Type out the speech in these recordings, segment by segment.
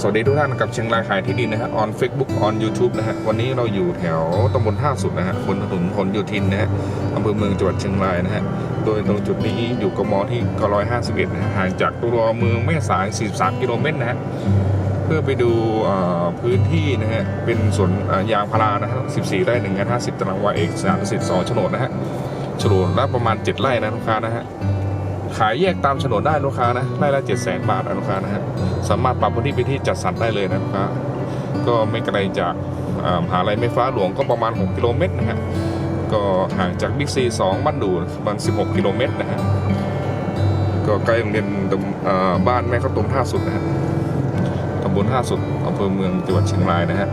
สวัสดีทุกท่านกับเชียงรายขายที่ดินนะฮะ on Facebook on YouTube นะฮะวันนี้เราอยู่แถวตำบลท่าสุดนะฮะบนถนนพลโยธินนะฮะอำเภอเมืองจังหวัดเชียงรายนะฮะโดยตรงจุดนี้อยู่กมที่951นะฮะห่างจากตัวเมืองแม่สาย 43 กิโลเมตรนะฮะเพื่อไปดูพื้นที่นะฮะเป็นสวนยางพารานะฮะ14 ไร่150ตารางวาเอกสารสิทธิ์สองโฉนดนะฮะโฉนดละประมาณ 7 ไร่นะลูกค้านะฮะขายแยกตามโฉนดได้ลูกค้านะไร่ละ7 0 0 0 0 0 บาทนะลูกค้านะฮะ สามารถปรับพื้นที่ไปที่จัดสรรได้เลยนะลูกค้าก็ไม่ไกลจากมหาลัยไฟฟ้าหลวงก็ประมาณ 6 กิโลเมตรนะฮะก็ห่างจากบิ๊กซี2บ้านดูประมาณ 16 กิโลเมตรนะฮะก็ใกล้โรงเรียนตำอ่าบ้านแม่ข้าวต้มท่าสุดนะฮะตำบลท่าสุดอำเภอเมืองจังหวัดเชียงรายนะฮะ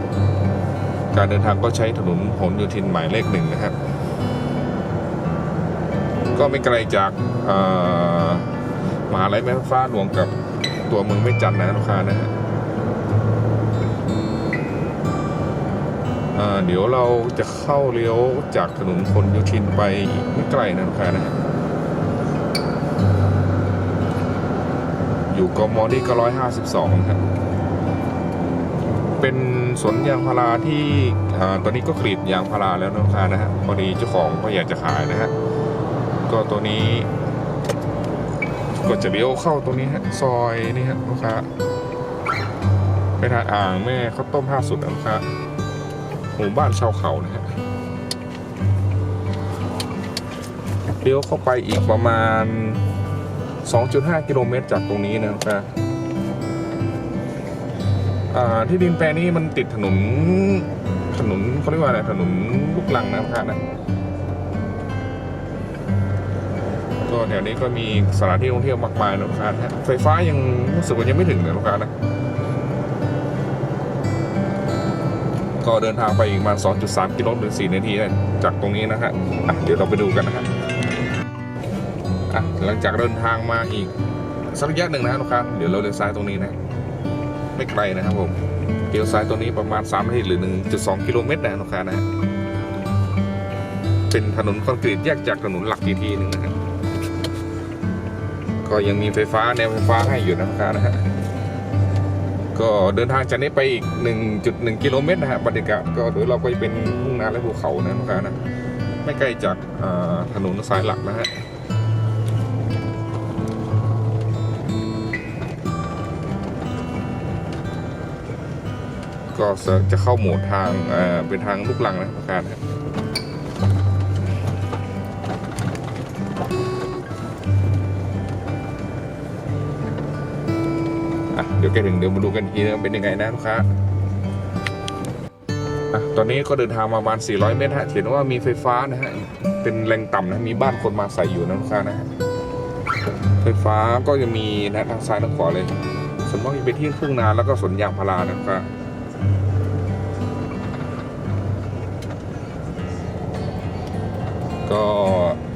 การเดินทางก็ใช้ถนนหนโยธินหมายเลขหนึ่งนะฮะก็ไม่ไกลจากมหาลัยแม่ฟ้าหลวงกับ ตัวเมืองไม่จันทร์นะลูกค้านะฮะเดี๋ยวเราจะเข้าเลี้ยวจากถนนพลโยธินไปไม่ไกลนะลูกค้านะฮะอยู่กมที่952นะครับเป็นสวนยางพาราที่ตอนนี้ก็กรีดยางพาราแล้วนะลูกค้านะฮะพอดีเจ้าของก็อยากจะขายนะฮะก็ตัวนี้ ก็จะเลี้ยวเข้าตรงนี้ฮะซอยนี่ฮะลูกค้าไปทางอ่างแม่ข้าวต้มห้าสุดนะลูกค้าหมู่บ้านชาวเขานะฮะเลี้ยวเข้าไปอีกประมาณ 2.5 กิโลเมตรจากตรงนี้นะค้าอ่าที่ดินแปลงนี้มันติดถนน ถนนเขาเรียกว่าอะไร ถนนลูกลังนะลูกค้านะ แถวนี้ก็มีสถานที่ท่องเที่ยวมากมายนะลูกค้านะฮะไฟฟ้ายังรู้สึกว่ายังไม่ถึงเลยลูกค้านะ ก็เดินทางไปอีกประมาณ 2.3 กิโลหรือ 4 นาทีจากตรงนี้นะฮะอะเดี๋ยวเราไปดูกันนะฮะอะหลังจากเดินทางมาอีกสักระยะหนึ่งนะลูกค้าเดี๋ยวเราเลี้ยวซ้ายตรงนี้นะ ไม่ไกลนะครับผมเลี้ยวซ้ายตรงนี้ประมาณ3นาทีหรือ 1.2 กิโลเมตรนะลูกค้านะเป็นถนนคอนกรีตแยกจากถนนหลักอีกทีหนึงนะฮะ ก็ยังมีไฟฟ้าแนวไฟฟ้าให้อยู่นะครับนะฮะก็เดินทางจากนี้ไปอีก 1.1 กิโลเมตรนะฮะบรรยากาศก็โดยเราก็จะเป็นทุ่งนาและภูเขานะนะครับนะไม่ไกลจากถนนสายหลักนะฮะก็จะเข้าโหมดทางเป็นทางลูกลังนะครับนะ อะถึงเดี๋ยวมาดูกันอีกทีนะเป็นยังไงนะลูกค้าตอนนี้ก็เดินทางมาประมาณ 400 เมตรฮะเห็นว่ามีไฟฟ้านะฮะ เป็นแรงต่ำนะ มีบ้านคนมาใส่อยู่นะลูกค้านะฮะ ไฟฟ้าก็จะมีนะทางซ้ายทางขวาเลยส่วนมากจะเป็นที่ทุ่งนาแล้วก็สวนยางพารานะครับก็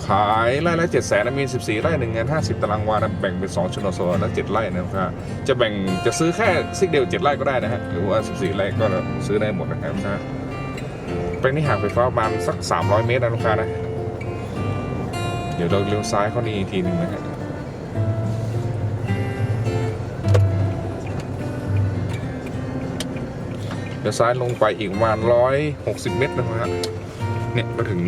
ขายไร่ละเจ็ดแสนมี 14 ไร่หนึ่งงาน50 ตารางวานะแบ่งเป็น2ชนโซนละ7ไร่นะครับจะแบ่งจะซื้อแค่ซิกเดียว 7 ไร่ก็ได้นะฮะหรือว่า 14 ไร่ก็ซื้อได้หมดนะครับนะแปลงนี้ห่างไฟฟ้าประมาณสัก 300 เมตรนะลูกค้านะ เดี๋ยวเราเลี้ยวซ้ายเข้านี่อีกทีหนึงนะฮะเดี๋ยวซ้ายลงไปอีกประมาณ160 เมตรนะฮะเนี่ยมาถึง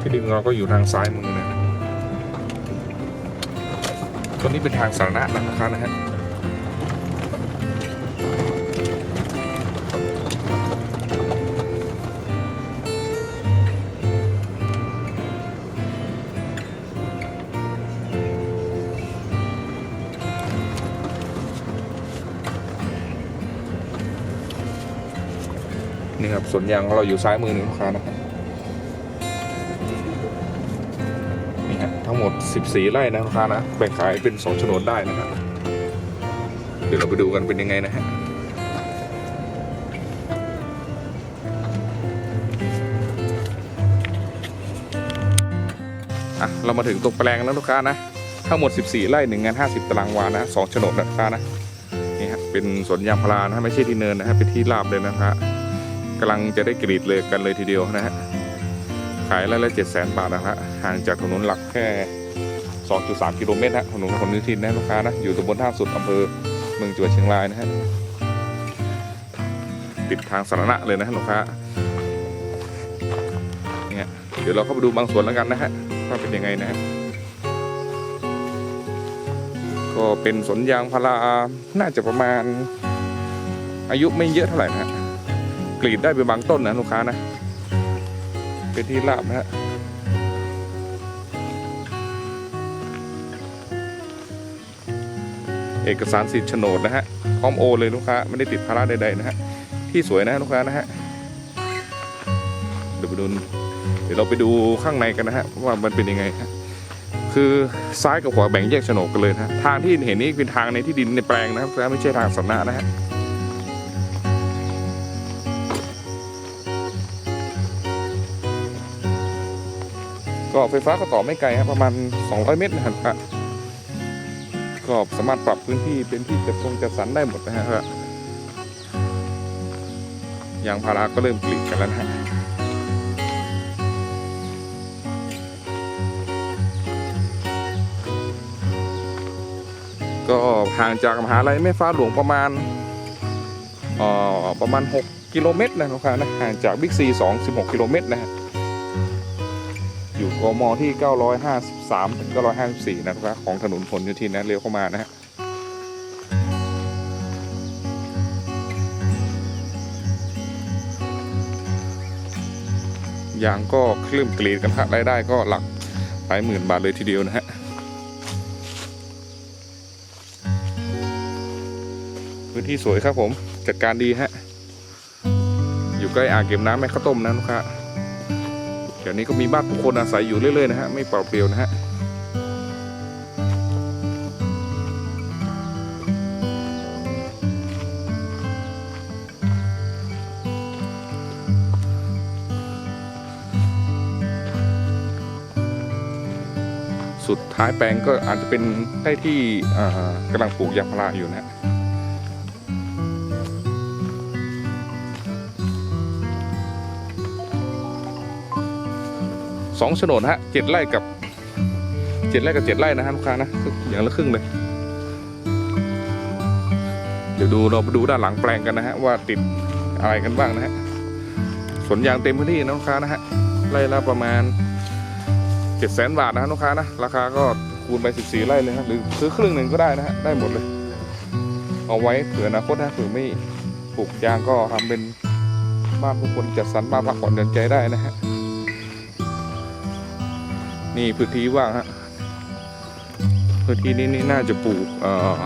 ที่ดินเราก็อยู่ทางซ้ายมือนะตรงนี้เป็นทางสาธารณะนะครับนะฮะนี่ครับสวนยางของเราอยู่ซ้ายมือนี่ลูกค้านะครับ หมด 14 ไร่นะลูกค้านะแบ่งขายเป็น2โฉนดได้นะครับเดี๋ยวเราไปดูกันเป็นยังไงนะฮะอะเรามาถึงตรงแปลงแล้วลูกค้านะทั้งหมด 14 ไร่1งาน50 ตารางวานะ2โฉนดนะลูกค้านะนี่ฮะเป็นสวนยางพารานะฮะไม่ใช่ที่เนินนะฮะเป็นที่ราบเลยนะฮะกำลังจะได้กรีดเลยกันเลยทีเดียวนะฮะ ขายไร่ละ7 0 0 0 0 0บาทนะฮะห่างจากถนนหลักแค่ 2.3 กิโลเมตรฮะถนนคนนิทินนะลูกค้านะอยู่ตำบลท่าสุดอำเภอเมืองจังหวัดเชียงรายนะฮะติดทางสาธารณะเลยนะลูกค้าเนี่ยเดี๋ยวเราเข้าไปดูบางส่วนแล้วกันนะฮะว่าเป็นยังไงนะฮะก็เป็นสวนยางพาราน่าจะประมาณ อายุไม่เยอะเท่าไหร่นะฮะกรีดได้เป็นบางต้นนะลูกค้านะ เป็นที่ราบนะฮะเอกสารสิทธิ์โฉนดนะฮะพร้อมโอนเลยลูกค้าไม่ได้ติดภาระใดๆนะฮะที่สวยนะลูกค้านะฮะเดี๋ยวไปดูเดี๋ยวเราไปดูข้างในกันนะฮะว่ามันเป็นยังไงฮะคือซ้ายกับขวาแบ่งแยกโฉนดกันเลยนะฮะทางที่เห็นนี่เป็นทางในที่ดินในแปลงนะครับไม่ใช่ทางสาธารณะนะฮะ ก็ไฟฟ้าก็ต่อไม่ไกลครับประมาณ 200 เมตรนะครับอะก็สามารถปรับพื้นที่เป็นที่จัดทรงจัดสรรได้หมดนะฮะก็ยางพาราก็เริ่มกรีดกันแล้วนะฮะก็ห่างจากมหาลัยแม่ฟ้าหลวงประมาณอ่อประมาณ 6 กิโลเมตรนะลูกค้านะห่างจากบิ๊กซี 2 16 กิโลเมตรนะฮะ อยู่กมที่ 953ถึง954 นะครับ ของถนนผลโยธินนะเลี้ยวเข้ามานะฮะยางก็คลื่นกรีดกันฮะรายได้ก็หลักหลายหมื่นบาทเลยทีเดียวนะฮะพื้นที่สวยครับผมจัดการดีฮะอยู่ใกล้อ่างเก็บน้ำแม่ข้าวต้มนะลูกค้า เดี๋ยวนี้ก็มีบ้านผู้คนอาศัยอยู่เรื่อยๆนะฮะไม่เปล่าเปลี่ยวนะฮะสุดท้ายแปลงก็อาจจะเป็นได้ที่กำลังปลูกยางพาราอยู่นะ สองโฉนดฮะเจ็ดไร่กับเจ็ดไร่กับเจ็ดไร่นะฮะลูกค้านะอย่างละครึ่งเลย เดี๋ยวดูเราไปดูด้านหลังแปลงกันนะฮะว่าติดอะไรกันบ้างนะฮะสวนยางเต็มพื้นที่นะลูกค้านะฮะไร่ละประมาณเจ็ดแสนบาทนะฮะลูกค้านะราคาก็คูณไปสิบสี่ไร่เลยฮะหรือซื้อครึ่งหนึ่งก็ได้นะฮะได้หมดเลย เอาไว้เผื่ออนาคตนะเผื่อไม่ปลูกยางก็ทำเป็นบ้านผู้คนจัดสรรบ้านพักผ่อนหย่อนใจได้นะฮะ นี่พื้นที่ว่างฮะพื้นที่นี้นี่น่าจะปลูกเอ่อ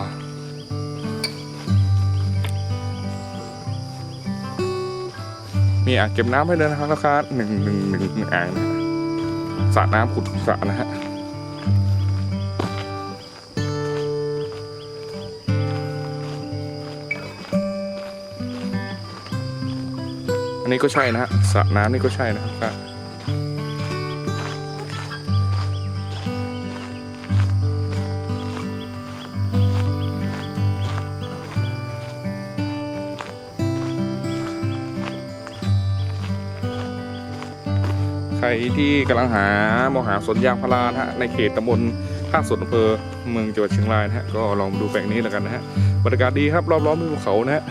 มีอ่างเก็บน้ำให้ด้วยนะครับราคาหนึ่งหนึ่งหนึ่งหนึ่งอ่างนะฮะสระน้ำขุดสระนะฮะอันนี้ก็ใช่นะฮะสระน้ำนี่ก็ใช่นะครับ ที่กำลังหามหาสวนยางพารานะฮะในเขตตำบลท่าสวนอำเภอเมืองจังหวัดเชียงรายนะฮะก็ลองดูแปลงนี้แล้วกันนะฮะบรรยากาศดีครับรอบล้อมด้วยภูเขานะฮะ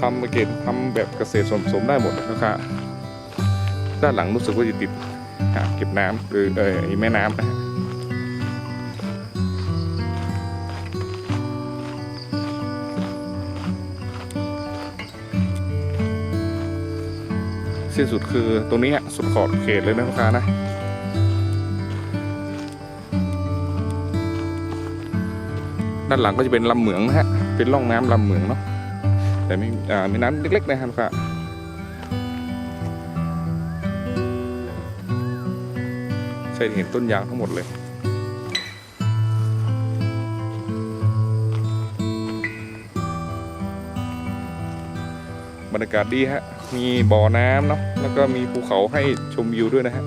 ทำเกษตรทำแบบเกษตรสมได้หมดนะครับด้านหลังรู้สึกว่าจะติดอ่าเก็บน้ำหรือเออไอแม่น้ำนะ สิ้นสุดคือตรงนี้สุดขอบเขตเลยนะลูกค้านะด้านหลังก็จะเป็นลำเหมืองนะฮะเป็นร่องน้ำลำเหมืองเนาะแต่ไม่อ่ามีน้ำเล็กๆนะครับค่ะใช่เห็นต้นยางทั้งหมดเลย รรยากาศดีฮะ มีบ่อน้ำเนาะ แล้วก็มีภูเขาให้ชมวิวด้วยนะฮะ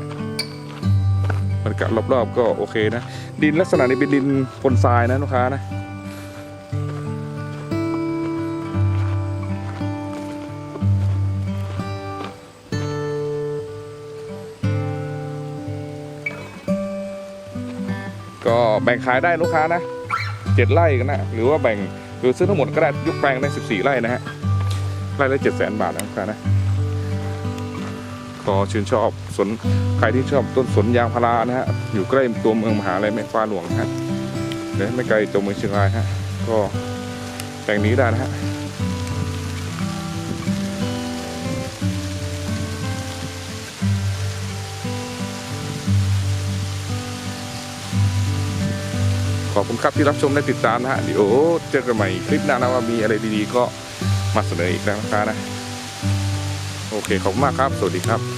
บรรยากาศรอบๆ ก็โอเคนะ ดินลักษณะนี้เป็นดินปนทรายนะลูกค้านะก็แบ่งขายได้ลูกค้านะ 7 ไร่กันนะ หรือว่าแบ่งหรือซื้อทั้งหมดก็ได้ยกแปลงได้ 14 ไร่นะฮะ ไร่ละ7 0 0 0 0 0บาทนะครับนะก็ชื่นชอบสวนใครที่ชอบต้นสนยางพารานะฮะอยู่ใกล้ตัวเมืองมหาลัยแม่ฟ้าหลวงนะฮะเดี๋ยวไม่ไกลตัวเมืองเชียงรายฮะก็แปลงนี้ได้นะฮะขอบคุณครับที่รับชมและติดตามนะฮะเดี๋ยวเจอกันใหม่คลิปหน้านะว่ามีอะไรดีๆก็ มาเสนออีกแล้วนะครับนะ โอเคขอบคุณมากครับ สวัสดีครับ